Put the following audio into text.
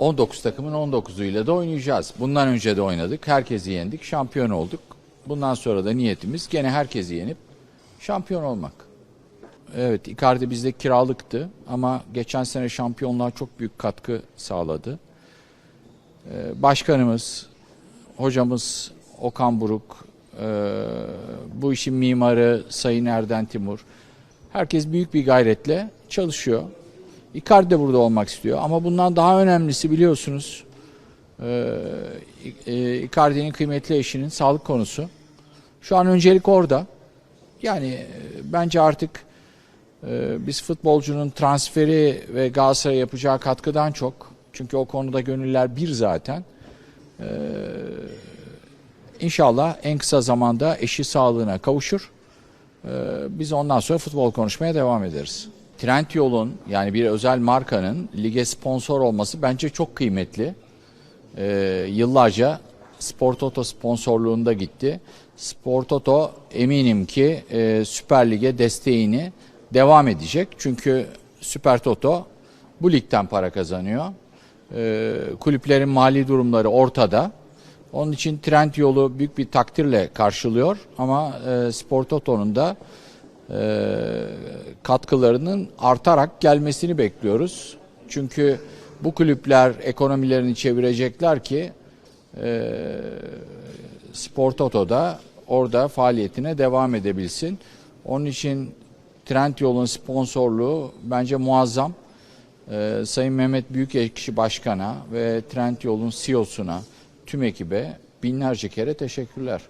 19 takımın 19'uyla da oynayacağız. Bundan önce de oynadık. Herkesi yendik. Şampiyon olduk. Bundan sonra da niyetimiz gene herkesi yenip şampiyon olmak. Evet Icardi bizde kiralıktı ama geçen sene şampiyonluğa çok büyük katkı sağladı. Ee, Başkanımız, hocamız Okan Buruk, e, bu işin mimarı Sayın Erden Timur. Herkes büyük bir gayretle çalışıyor. Icardi de burada olmak istiyor ama bundan daha önemlisi biliyorsunuz e, e, Icardi'nin kıymetli eşinin sağlık konusu. Şu an öncelik orada. Yani e, bence artık e, biz futbolcunun transferi ve Galatasaray'a yapacağı katkıdan çok çünkü o konuda gönüller bir zaten. E, İnşallah en kısa zamanda eşi sağlığına kavuşur. Ee, Biz ondan sonra futbol konuşmaya devam ederiz. Trendyol'un yani bir özel markanın lige sponsor olması bence çok kıymetli. Ee, yıllarca Spor Toto sponsorluğunda gitti. Spor Toto eminim ki e, Süper Lig'e desteğini devam edecek. Çünkü Süper Toto bu ligden para kazanıyor. Ee, kulüplerin mali durumları ortada. Onun için trend yolu büyük bir takdirle karşılıyor ama e, Spor Toto'nun da e, katkılarının artarak gelmesini bekliyoruz. Çünkü bu kulüpler ekonomilerini çevirecekler ki e, Spor Toto'da orada faaliyetine devam edebilsin. Onun için Trend Yol'un sponsorluğu bence muazzam. Ee, Sayın Mehmet Büyükekşi Başkan'a ve Trend Yol'un CEO'suna, tüm ekibe binlerce kere teşekkürler.